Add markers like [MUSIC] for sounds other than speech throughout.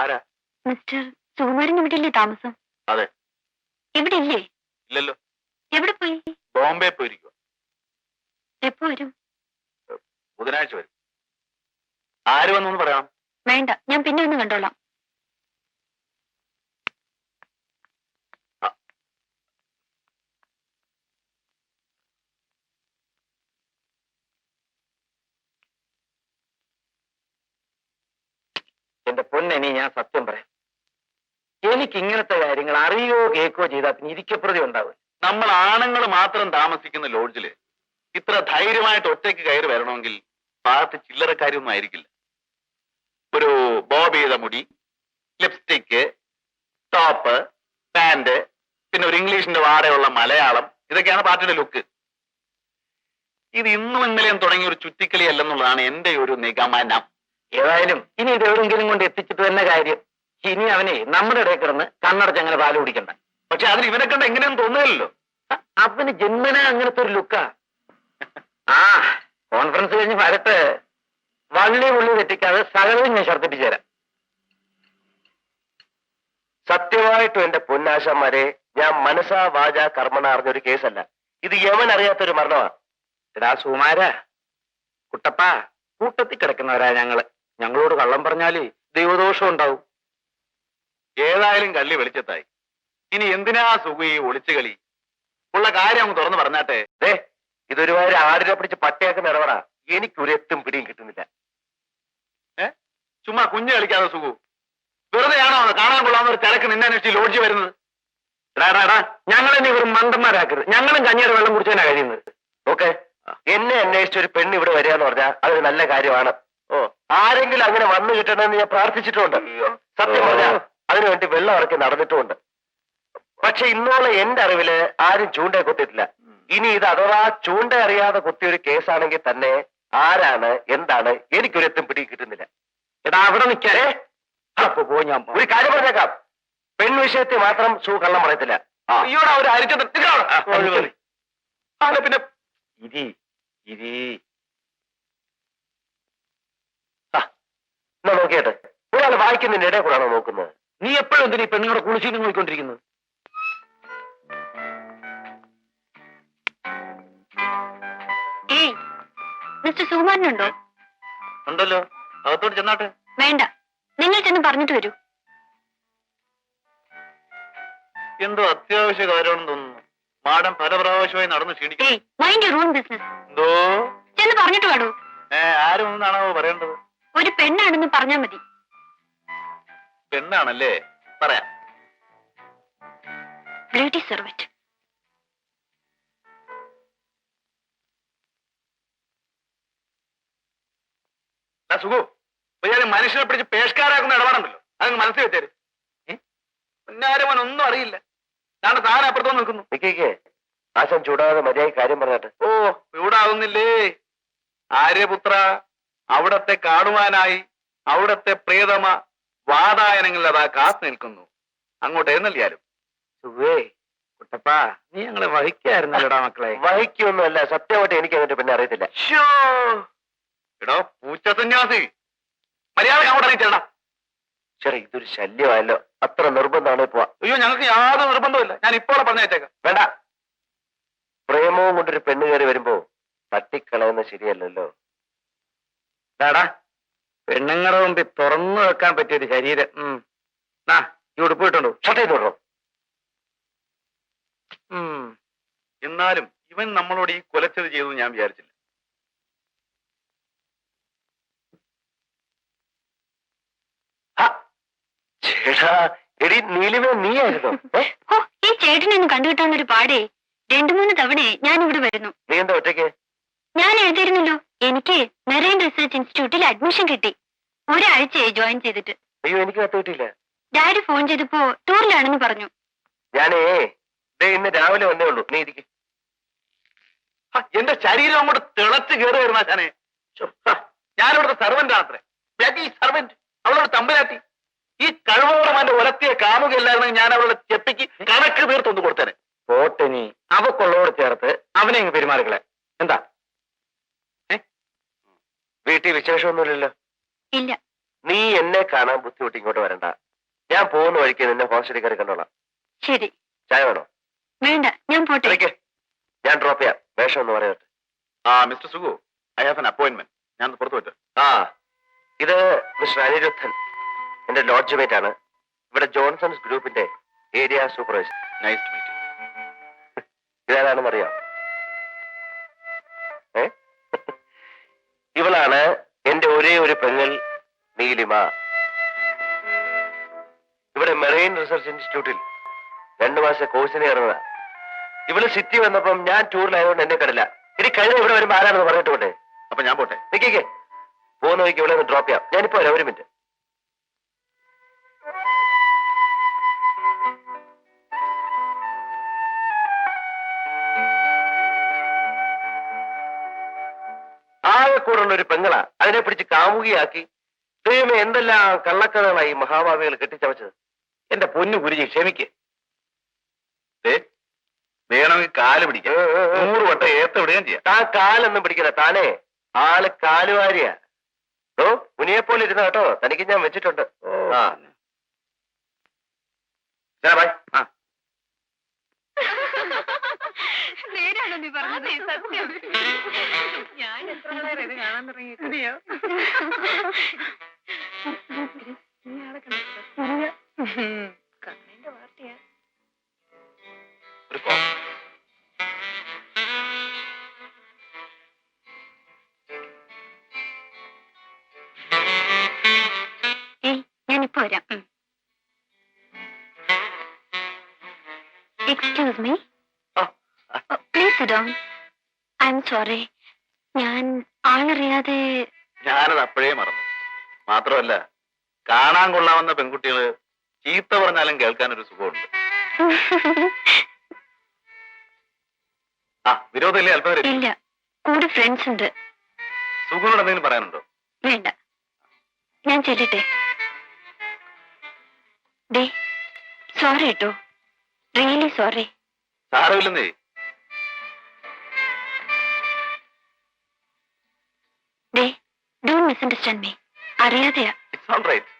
ആരാ? മിസ്റ്റർ സുകുമാരൻ ഇവിടെയല്ലേ താമസം. അതെ. ഇവിടെ ഇല്ലേ? ഇല്ലല്ലോ. എവിടെ പോയി? ബോംബെ പോയിരിക്കുക എപ്പോ വരും? ബുധനാഴ്ച വരും. ആര് വന്നു പറയാം? വേണ്ട ഞാൻ പിന്നെ ഒന്ന് കണ്ടോളാം. എന്റെ പൊന്നെനി ഞാൻ സത്യം പറയാം. എനിക്ക് ഇങ്ങനത്തെ കാര്യങ്ങൾ അറിയോ കേൾക്കോ ചെയ്താൽ പിന്നെ ഇരിക്കപ്രതി ഉണ്ടാവും നമ്മൾ ആണുങ്ങൾ മാത്രം താമസിക്കുന്ന ലോഡ്ജിൽ ഇത്ര ധൈര്യമായിട്ട് ഒറ്റയ്ക്ക് കയറി വരണമെങ്കിൽ ഭാഗത്ത് ചില്ലറക്കാരൊന്നും ആയിരിക്കില്ല. ഒരു ബോബ് ചെയ്ത മുടി ലിപ്സ്റ്റിക്ക് ടോപ്പ് പാന്റ് പിന്നെ ഒരു ഇംഗ്ലീഷിന്റെ വാടയുള്ള മലയാളം ഇതൊക്കെയാണ് പാർട്ടിയുടെ ലുക്ക്. ഇത് ഇന്നും ഇന്നലെയും തുടങ്ങിയ ഒരു ചുറ്റിക്കളി അല്ലെന്നുള്ളതാണ് എന്റെ ഒരു നിഗമനം. ഏതായാലും ഇനി ഇത് എവിടെങ്കിലും കൊണ്ട് എത്തിച്ചിട്ട് തന്നെ കാര്യം. ഇനി അവനെ നമ്മുടെ ഇടയിൽ കിടന്ന് കണ്ണടച്ചങ്ങനെ പാൽ കുടിക്കണ്ട. പക്ഷെ അതിന് ഇവനെ കണ്ട എങ്ങനെയെന്ന് തോന്നുകയല്ലോ അവന് ജന്മന അങ്ങനത്തെ ഒരു ലുക്കാ. ആ കോൺഫറൻസ് കഴിഞ്ഞ് വരട്ടെ. വള്ളി ഉള്ളി തെറ്റിക്കാതെ സകലവും ഞാൻ ഛർദ്ദിപ്പിച്ചു തരാം. സത്യമായിട്ടും എന്റെ പൊന്നാശന്മാരെ ഞാൻ മനസാ വാച കർമ്മണ അറിഞ്ഞൊരു കേസല്ല. ഇത് യമൻ അറിയാത്തൊരു മരണമാണ് എടാ സുമാര കുട്ടപ്പ കൂട്ടത്തിൽ കിടക്കുന്നവരാ ഞങ്ങൾ. ഞങ്ങളോട് കള്ളം പറഞ്ഞാലേ ദൈവദോഷം ഉണ്ടാവും. ഏതായാലും കള്ളി വെളിച്ചത്തായി. ഇനി എന്തിനാ സുഖി ഒളിച്ചു കളി? ഉള്ള കാര്യം അങ്ങ് തുറന്നു പറഞ്ഞാട്ടെ. ദേ ഇതൊരുമാതിരി ആടിനെ പിടിച്ച് പട്ടയാക്കുന്ന ഇടപെടാ എനിക്കൊരു എത്തും പിടിയും കിട്ടുന്നില്ല. ചുമ്മാ കുഞ്ഞു കളിക്കാതെ സുഖു വെറുതെയാണോ കാണാൻ കൊള്ളാവുന്ന ഒരു തിരക്ക് നിന്നെ അന്വേഷിച്ച് ലോഡ്ജ് വരുന്നത്? ഞങ്ങളെന്നെ വെറും മണ്ടന്മാരാക്കരുത്. ഞങ്ങളും കഞ്ഞിയുടെ വെള്ളം കുടിച്ചാൽ കഴിയുന്നത്. ഓക്കെ? എന്നെ അന്വേഷിച്ച ഒരു പെണ്ണ് ഇവിടെ വരിക എന്ന് പറഞ്ഞാൽ അതൊരു നല്ല കാര്യമാണ്. ഓ ആരെങ്കിലും അങ്ങനെ വന്നു കിട്ടണമെന്ന് ഞാൻ പ്രാർത്ഥിച്ചിട്ടുണ്ട്. സത്യം പറഞ്ഞാൽ അതിനുവേണ്ടി വെള്ളം ഇറക്കി നടന്നിട്ടുമുണ്ട് പക്ഷെ ഇന്നോളെ എന്റെ അറിവിൽ ആരും ചൂണ്ട കുത്തിയിട്ടില്ല. ഇനി ഇത് അഥവാ ചൂണ്ട അറിയാതെ കുത്തിയൊരു കേസാണെങ്കിൽ തന്നെ ആരാണ് എന്താണ് എനിക്കൊരു എത്തും പിടി കിട്ടുന്നില്ല. എടാ അവിടെ നിൽക്കാരേ. അപ്പൊ പോ ഞാൻ. ഒരു കാര്യം പറഞ്ഞേക്കാം. പെൺ വിഷയത്തിൽ മാത്രം സൂ കള്ളം പറയത്തില്ല. അയ്യോടാ ഒരു അരിച്ച പിന്നെ ഇരി ഇരി. എന്നാ നോക്കിയിട്ട് ഒരാൾ വായിക്കുന്നതിന്റെ ഇടയിൽ കൂടാണോ നോക്കുന്നത്? നീ എപ്പോഴും എന്തിനാ ഈ പെണ്ണുങ്ങളുടെ കുളിച്ചിട്ട് നോക്കിക്കൊണ്ടിരിക്കുന്നത്? ഏയ് മിസ്റ്റർ സുകുമാരനുണ്ടോ ഉണ്ടല്ലോ. അകത്തോട്ട് ചെന്നാട്ടെ. വേണ്ട. നിങ്ങൾ ചെന്ന് പറഞ്ഞിട്ട് വരൂ. എന്തോ അത്യാവശ്യ കാര്യമാണെന്ന് തോന്നുന്നു. മാഡം പല പ്രാവശ്യമായി നടന്ന് ക്ഷീണിക്കുന്നു. ഏയ് മൈൻഡ് യുവർ ഓൺ ബിസിനസ് എന്തോ? ചെന്ന് പറഞ്ഞിട്ട് വാടൂ. ഏ ആരും ഒന്നാണോ പറയേണ്ടത്? ഒരു പെണ്ണാണെന്ന് പറഞ്ഞാ മതി. പെണ്ണാണല്ലേ? പറയാം. ബ്യൂട്ടി സെർവറ്റ് സുഖു മനുഷ്യനെ പിടിച്ച് പേഷ്കാരാക്കുന്ന ഇടപാടുണ്ടല്ലോ. അതങ്ങ് മനസ്സിൽ വെച്ചേര്. പിന്നാരും ഒന്നും അറിയില്ല. ഞാൻ താൻ അപ്പുറത്തോ നിൽക്കുന്നു. ആശം ചൂടാതെ മര്യാദ കാര്യം പറഞ്ഞിട്ട്. ഓ ചൂടാവുന്നില്ലേ? ആര്യപുത്ര അവിടത്തെ കാണുവാനായി അവിടത്തെ പ്രേതമ വാതായനങ്ങളിൽ അതാ കാത്തു നിൽക്കുന്നു. അങ്ങോട്ട് എഴുന്നള്ളിയാലും. കുട്ടപ്പാ നീ ഞങ്ങളെ വഹിക്കായിരുന്നല്ലോടാ മക്കളെ. വഹിക്കൊന്നുമല്ല സത്യമായിട്ട് എനിക്ക് അതിന്റെ പിന്നെ അറിയത്തില്ല. എടോ പൂച്ച സന്യാസി. മര്യാദ അങ്ങോട്ട് അറിയിച്ചേടാ ശരി ഇതൊരു ശല്യമായല്ലോ. അത്ര നിർബന്ധമാണ് പോവാ അയ്യോ ഞങ്ങൾക്ക് യാതൊരു നിർബന്ധമില്ല ഞാൻ ഇപ്പോൾ പറഞ്ഞേച്ചേക്കാം വേണ്ട. പ്രേമവും കൊണ്ടൊരു പെണ്ണ് കയറി വരുമ്പോ തട്ടിക്കളയുന്ന ശരിയല്ലല്ലോ. ഡാടാ പെണ്ണുങ്ങളുടെ മുമ്പിൽ തുറന്നു വെക്കാൻ പറ്റിയൊരു ശരീരം. ഉം. ഈ ഉടുപ്പ് കിട്ടുണ്ടോ ഷർട്ട് ചെയ്ത് വിടോ എന്നാലും ഇവൻ നമ്മളോട് ഈ കൊലച്ചത് ചെയ്തു ഞാൻ വിചാരിച്ചില്ല. എടി നീലിമേ നീയായിരുന്നോ? ഈ ചേട്ടനൊന്ന് കണ്ടുകിട്ടാൻ ഒരു പാടേ. രണ്ടു മൂന്ന് തവണ ഞാൻ ഇവിടെ വരുന്നു. നീ എന്താ ഒറ്റയ്ക്ക്? ഞാൻ എഴുതിയിരുന്നല്ലോ. എനിക്ക് മെറൈൻ റിസർച്ച് ഇൻസ്റ്റിറ്റ്യൂട്ടിൽ അഡ്മിഷൻ കിട്ടി. ഒരാഴ്ചയായി ജോയിൻ ചെയ്തിട്ട്. അയ്യോ എനിക്ക് കത്ത് കിട്ടിയില്ല. ഡാഡി ഫോൺ ചെയ്തപ്പോ ടൂറിലാണെന്ന് പറഞ്ഞു. ഞാനേ ദേ ഇന്ന് രാവിലെ വന്നേ ഉള്ളൂ. നീ ഇരിക്കും. എന്റെ ശരീരം അങ്ങോട്ട് തിളച്ച് കയറി വരുന്ന ഞാനെ. ഞാനിവിടുത്തെ സെർവന്റ് ആത്രേ ബ്ലഡി സെർവന്റ് അവളോട് തമ്പരാട്ടി. ഈ കഴിവോളം എന്റെ ഉലത്തിയ കാമുകയില്ലായിരുന്നു ഞാൻ അവളുടെ ചെപ്പിക്ക് കണക്ക് തീർത്തൊന്ന് കൊടുത്തേനെ. പോട്ടെ നീ. അവക്കുള്ളവോട് ചേർത്ത് അവനെ പെരുമാറിക്കളെ. എന്താ? വീട്ടിൽ വിശേഷമൊന്നുമില്ലല്ലോ. ഇല്ല. നീ എന്നെ കാണാൻ ബുദ്ധിമുട്ട് ഇങ്ങോട്ട് വരണ്ട. ഞാൻ പോകുന്ന വഴിക്ക് നിന്നെ ഹോസ്റ്റലിൽ കയറി കണ്ടോളാം. ശരി. ചായ വേണോ? വേണ്ട ഞാൻ പോട്ടെ. ഞാൻ ഡ്രോപ്പ് ചെയ്യാം. വേഷം ഒന്ന് പറയട്ടെ. ആ mister Sugu I have an appointment. ഞാൻ ഒന്ന് പുറത്തു പോയിട്ട് ആ ഇത് മിസ്റ്റർ അനിരുദ്ധൻ എന്റെ ലോഡ്ജ് മേറ്റ് ആണ് ഇവിടെ ജോൺസൺസ് ഗ്രൂപ്പിന്റെ area supervisor. Nice to meet ഇതാരാണെന്ന് ഇവളാണ് എന്റെ ഒരേ ഒരു പെങ്ങൾ നീലിമ. ഇവിടെ മെറൈൻ റിസർച്ച് ഇൻസ്റ്റിറ്റ്യൂട്ടിൽ രണ്ടു മാസം കോഴ്സിന് കയറുന്നതാ. ഇവൾ സിറ്റി വന്നപ്പം ഞാൻ ടൂറിലായതുകൊണ്ട് എന്നെ കണ്ടില്ല. ഇനി കഴിഞ്ഞ ഇവിടെ വരുമ്പോ ആരാണെന്ന് പറഞ്ഞിട്ട് പോട്ടെ? അപ്പൊ ഞാൻ പോട്ടെ. നിക്കേ പോകുന്ന വഴിക്ക് ഇവിടെ ഡ്രോപ്പ് ചെയ്യാം. ഞാനിപ്പോ വരാം ഒരു മിനിറ്റ് കൂടുള്ള ഒരു പെങ്ങളാ. അതിനെ പിടിച്ച് കാമുകിയാക്കി ദൈവമേ എന്തെല്ലാം കള്ളക്കഥകളായി മഹാഭാവികൾ കെട്ടിച്ചവച്ചത് എന്റെ പൊന്നു ഗുരുജി ക്ഷമിക്ക്. ദേ, വേണമെങ്കിൽ കാൽ പിടിക്കാം. നൂറ് വട്ടം ഏത്ത വിടുകയും ചെയ്യാം. താൻ കാലൊന്നും പിടിക്കില്ല താനേ. ആൾ കാലുവാരിയാ. ഓ മുനിയെ പോലെ ഇരുന്ന കേട്ടോ. തനിക്ക് ഞാൻ വെച്ചിട്ടുണ്ട്. ആ. ഞാൻ ബൈ. ആ. [LAUGHS] നേരാണോ നീ പറഞ്ഞത്? സത്യം. ഞാൻ എത്ര നേരം ഇത് കാണാൻ തുടങ്ങിയോ [LAUGHS] ഞാൻ ആളറിയാതെ ഞാനത് അപ്പോഴേ മറന്നു. മാത്രമല്ല കാണാൻ കൊള്ളാവുന്ന പെൺകുട്ടികൾ ചീത്ത പറഞ്ഞാലും കേൾക്കാൻ ഒരു സുഖമുണ്ട്. ആ വിരോധമില്ലേ അല്പം ഇല്ല കൂടെ ഫ്രണ്ട്സ് ഉണ്ട്. സുഖനോട് എന്തെങ്കിലും പറയാനുണ്ടോ? വേണ്ട. ഞാൻ ചെല്ലട്ടെ? ഡേ സോറി കേട്ടോ really sorry സാരമില്ലെന്നേ. Don't misunderstand me അറിയാതെയാ it's all right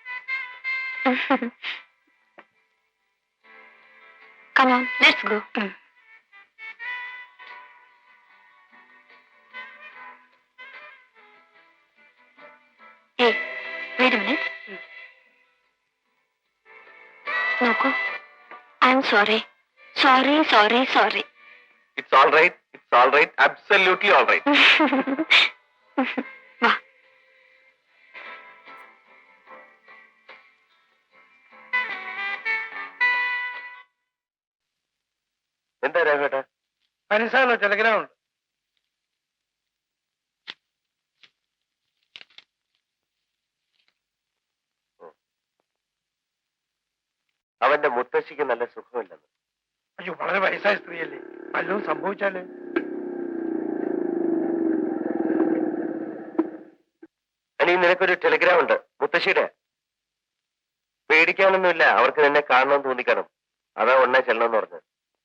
[LAUGHS] Come on, let's go. Hey, wait a minute. നോക്കൂ I'm sorry sorry sorry sorry it's all right it's all right absolutely all right [LAUGHS] എന്താ രാഘവേട്ടാ മനസ്സാണോ Telegram ഉണ്ട്. അവന്റെ മുത്തശ്ശിക്ക് നല്ല സുഖമില്ലെന്ന്. അയ്യോ വളരെ വയസ്സായ സ്ത്രീയല്ലേ? വല്ലതും സംഭവിച്ചാൽ? അനി നിനക്കൊരു ടെലിഗ്രാം ഉണ്ട്. മുത്തശ്ശിയുടെ? പേടിക്കാനൊന്നുമില്ല. അവർക്ക് നിന്നെ കാണണം തോന്നിക്കണം. അതാ ഉടനെ ചെല്ലണമെന്ന് പറഞ്ഞു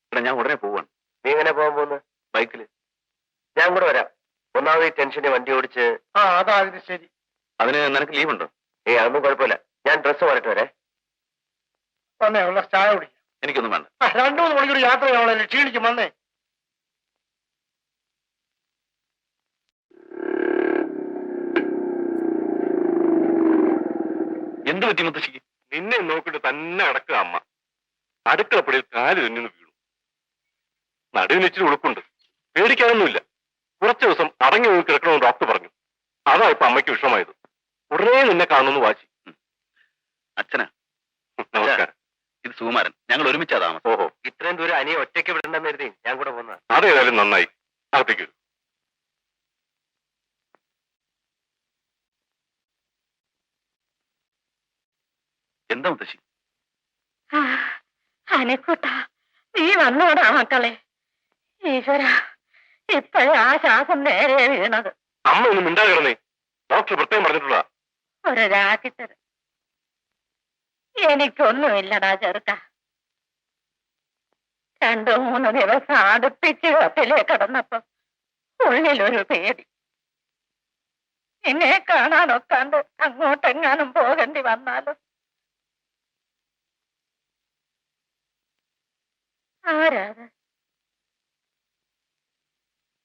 ഇവിടെ ഞാൻ ഉടനെ പോവാണ്. നീ എങ്ങനെ പോകാൻ പോകുന്നു? ബൈക്കിൽ. ഞാൻ കൂടെ വരാം. ഒന്നാമത് ഈ ടെൻഷന്റെ വണ്ടി ഓടിച്ച്. ആ അതാ അതിന് ശരി. അതിന് നിനക്ക് ലീവ് ഉണ്ടോ ഏയ് അതൊന്നും കുഴപ്പമില്ല. ഞാൻ ഡ്രസ്സ് മാറിട്ട് വരെ. വന്നേ ഉള്ള ചായ കുടിക്കാം. എനിക്കൊന്നും വേണ്ട. രണ്ടു മൂന്ന് മണിക്കൂർ യാത്ര ചെയ്യാവുള്ളല്ലേ ക്ഷീണിക്കും വന്നേ. എന്ത് പറ്റി മുത്തശ്ശിക്ക്? നിന്നെ നോക്കിട്ട് തന്നെ അടക്കുക അമ്മ. അടുക്കളപ്പടിയിൽ കാൽ തന്നെ വീണു നടുവിന് ഇച്ചിരി ഉളുപ്പുണ്ട്. പേടിക്കാനൊന്നുമില്ല. കുറച്ച് ദിവസം അടങ്ങി പോയി കിടക്കണമെന്ന് ഡോക്ടർ പറഞ്ഞു. അതാ ഇപ്പൊ അമ്മയ്ക്ക് വിഷമായത് ഉടനെ നിന്നെ കാണുമെന്ന് വാശി. അച്ഛനാ. നമസ്കാരം. ഇത് സുകുമാരൻ. ഞങ്ങൾ ഒരുമിച്ചാ താമസം. ഓഹോ. ഇത്രയും ദൂരം അനിയെ ഒറ്റയ്ക്ക് വിടണ്ടെന്ന് കരുതി ഞാൻ കൂടെ പോന്ന അതേതായാലും നന്നായി. അകത്തേക്ക്. എന്താ മുത്തശ്ശി? അനക്കൂട്ട. നീ വന്നോടാ മക്കളെ. ഈശ്വര ഇപ്പോഴാ ശ്വാസം നേരെ വീണത്. അമ്മ ഒന്ന് മിണ്ടാതെ കിടന്നേ ഡോക്ടർ പ്രത്യേകം പറഞ്ഞിട്ടുള്ള ഒരാക്കിത്തരും എനിക്കൊന്നുമില്ലടാ ചെറുക്ക. രണ്ടു മൂന്ന് ദിവസം അടുപ്പിച്ച് കത്തിലേ കിടന്നപ്പോ ഉള്ളിലൊരു പേടി. എന്നെ കാണാനൊക്കാണ്ട് അങ്ങോട്ടെങ്ങാനും പോകേണ്ടി വന്നാലും? ആരാത്?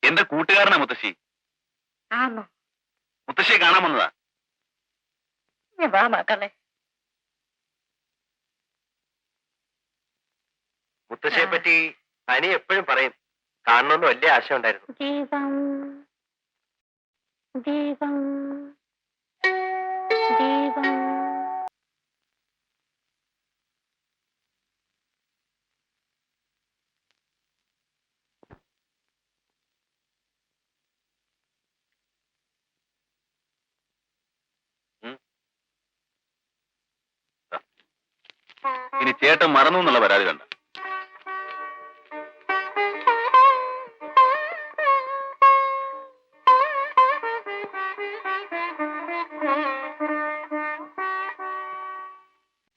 എന്റെ കൂട്ടുകാരനാ മുത്തശ്ശി. മുത്തശ്ശിയെ കാണാൻ വന്നതാ. ഇനി വാ മക്കളെ. മുത്തശ്ശിയെ പറ്റി അനി എപ്പോഴും പറയും. കാണണമെന്ന് വലിയ ആശയം ഉണ്ടായിരുന്നു. ദീപം. ദീപം. ഇനി ചേട്ടൻ മറന്നു എന്നുള്ള പരാതി വേണ്ട.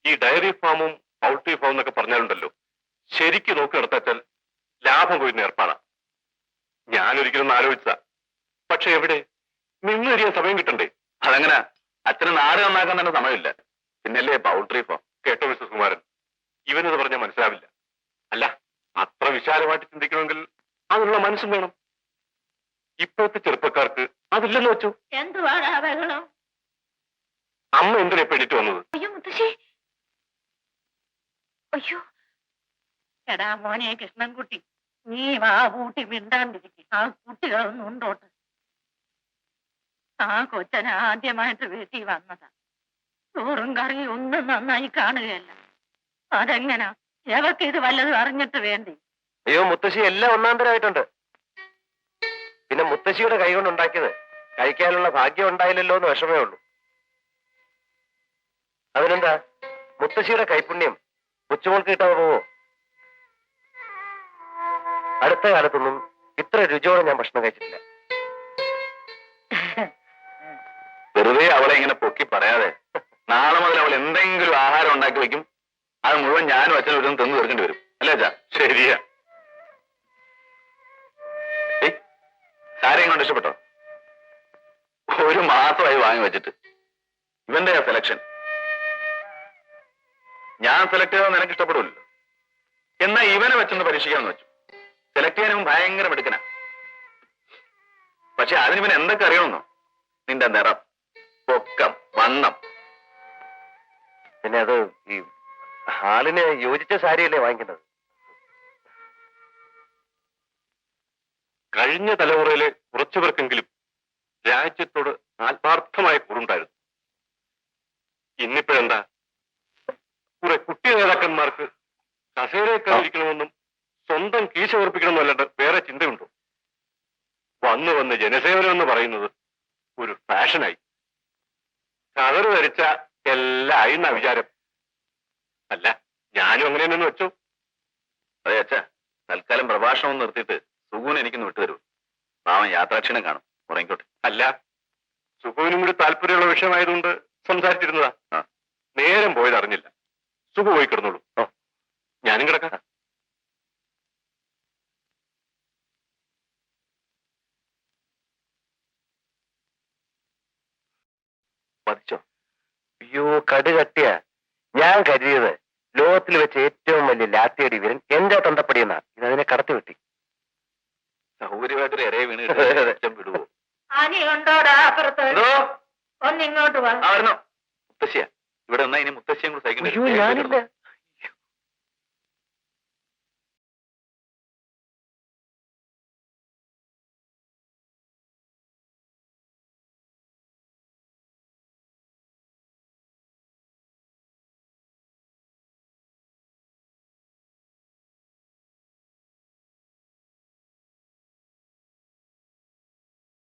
ഈ ഡയറി ഫാമും പൗൾട്രി ഫാമും എന്നൊക്കെ പറഞ്ഞാലുണ്ടല്ലോ. ശരിക്ക് നോക്കി നടത്താച്ചാൽ ലാഭം കൊയ്യുന്ന ഏർപ്പാടാ. ഞാനൊരിക്കലും ഒന്ന് ആലോചിച്ചതാ. പക്ഷെ എവിടെ? നിന്ന് എറിയാൻ സമയം കിട്ടണ്ടേ? അതങ്ങനെ. അച്ഛന് നാട് നന്നാക്കാൻ തന്നെ സമയമില്ല. പിന്നല്ലേ പൗൾട്രി ഫാം. കേട്ടോ മിസ്റ്റർ കുമാരൻ ഇവനത് പറഞ്ഞാൽ മനസ്സിലാവില്ല. അല്ല അത്ര വിശാലമായിട്ട് ചിന്തിക്കണമെങ്കിൽ അതിനുള്ള മനസ്സും വേണം. ഇപ്പോഴത്തെ ചെറുപ്പക്കാർക്ക് അതില്ലെന്ന് വെച്ചു. അമ്മ എന്തിനാ പെണ്ണിട്ട് വന്നത്? അയ്യോ മുത്തശ്ശി. അയ്യോ. എടാ മോനെ കൃഷ്ണൻകുട്ടി നീ ആ കൂട്ടി മിണ്ടാണ്ടിരിക്കും. ആ കുട്ടികളൊന്നും ഉണ്ടോട്ട്? ആ കൊച്ചൻ ആദ്യമായിട്ട് വീട്ടിൽ വന്നതാ. ചോറും കറിയും ഒന്നും നന്നായി കാണുകയല്ല. അതെങ്ങനാ? എവർക്ക് ഇത് വല്ലതും അറിഞ്ഞിട്ട് വേണ്ടേ. അയ്യോ മുത്തശ്ശി എല്ലാം ഒന്നാന്തരമായിട്ടുണ്ട്. പിന്നെ മുത്തശ്ശിയുടെ കൈ കൊണ്ട് ഉണ്ടാക്കിയത് കഴിക്കാനുള്ള ഭാഗ്യം ഉണ്ടായില്ലല്ലോ എന്ന് വിഷമേ ഉള്ളൂ. അതിനെന്താ? മുത്തശ്ശിയുടെ കൈപുണ്യം കൊച്ചുമോൾക്ക് കിട്ടാതെ പോവോ? അടുത്ത കാലത്തൊന്നും ഇത്ര രുചിയോടെ ഞാൻ ഭക്ഷണം കഴിച്ചിട്ടില്ല. [LAUGHS] വെറുതെ അവളെ ഇങ്ങനെ പൊക്കി പറയാതെ നാളെ മുതൽ അവൾ എന്തെങ്കിലും ആഹാരം ഉണ്ടാക്കി വെക്കും അത് മുഴുവൻ ഞാനും അച്ഛനും ഒരു തിന്നു തീർക്കേണ്ടി വരും. അല്ലേ അച്ഛാ? ശരിയാ. സാരിയും കൊണ്ട് ഇഷ്ടപ്പെട്ടോ? ഒരു മാസമായി വാങ്ങി വെച്ചിട്ട്. ഇവന്റെ സെലക്ഷൻ ഞാൻ സെലക്ട് ചെയ്താൽ നിനക്ക് ഇഷ്ടപ്പെടില്ല എന്നാ ഇവനെ വെച്ചൊന്ന് പരീക്ഷിക്കാന്ന് വെച്ചു. സെലക്ട് ചെയ്യാനും ഭയങ്കര മിടുക്കനാ. പക്ഷെ അതിന് ഇവൻ എന്തൊക്കെ അറിയണമെന്നോ? നിന്റെ നിറം പൊക്കം വണ്ണം. പിന്നെ അത് ഈ ഹാളിന് യോജിച്ച സാരിയല്ലേ വാങ്ങിക്കുന്നത്? കഴിഞ്ഞ തലമുറയിലെ കുറച്ചു പേർക്കെങ്കിലും രാജ്യത്തോട് ആത്മാർത്ഥമായ കുറുണ്ടായിരുന്നു. ഇന്നിപ്പോഴെന്താ? കുറെ കുട്ടി നേതാക്കന്മാർക്ക് കസേരയെക്കാതിരിക്കണമെന്നും സ്വന്തം കീശ ഉറപ്പിക്കണമെന്നും അല്ലാണ്ട് വേറെ ചിന്തയുണ്ടോ? വന്നു വന്ന് ജനസേവനം എന്ന് പറയുന്നത് ഒരു ഫാഷനായി. കതറ് ധരിച്ച എല്ലാം എന്നാ വിചാരം. അല്ല ഞാനും അങ്ങനെ തന്നെ വെച്ചു. അതെ അച്ഛ തൽക്കാലം പ്രഭാഷണം നിർത്തിയിട്ട് സുഗുൻ എനിക്കൊന്ന് വിട്ടുതരൂ. പാവം യാത്രാക്ഷീണം കാണും. ഉറങ്ങിക്കോട്ടെ. അല്ല സുഗുവിനും കൂടി താല്പര്യമുള്ള വിഷയമായതുകൊണ്ട് സംസാരിച്ചിരുന്നതാ. നേരം പോയത് അറിഞ്ഞില്ല. സുഖ പോയി കിടന്നോളൂ. ഞാനും കിടക്കാം. പതിച്ചോ അയ്യോ കടുകട്ടിയ. ഞാൻ കരുതിയത് ലോകത്തിൽ വെച്ച് ഏറ്റവും വലിയ ലാത്തിയടി വീരൻ എന്റെ തൊണ്ടപ്പടിയെന്നാ ഇതതിനെ കടത്തി വെട്ടി. സൗകര്യമായിട്ടൊരു ഇരയെ വീണ് അതെ, അതെ. വിടുവോ? ആനി ഉണ്ടോടാ അപ്പുറത്ത്? എന്തോ? ഒന്നിങ്ങോട്ട് വാ. ആ വരുന്നു മുത്തശ്ശിയാ. ഇവിടെ ഒന്നാ ഇനി മുത്തശ്ശിയും കൂടെ സൈക്കിൾ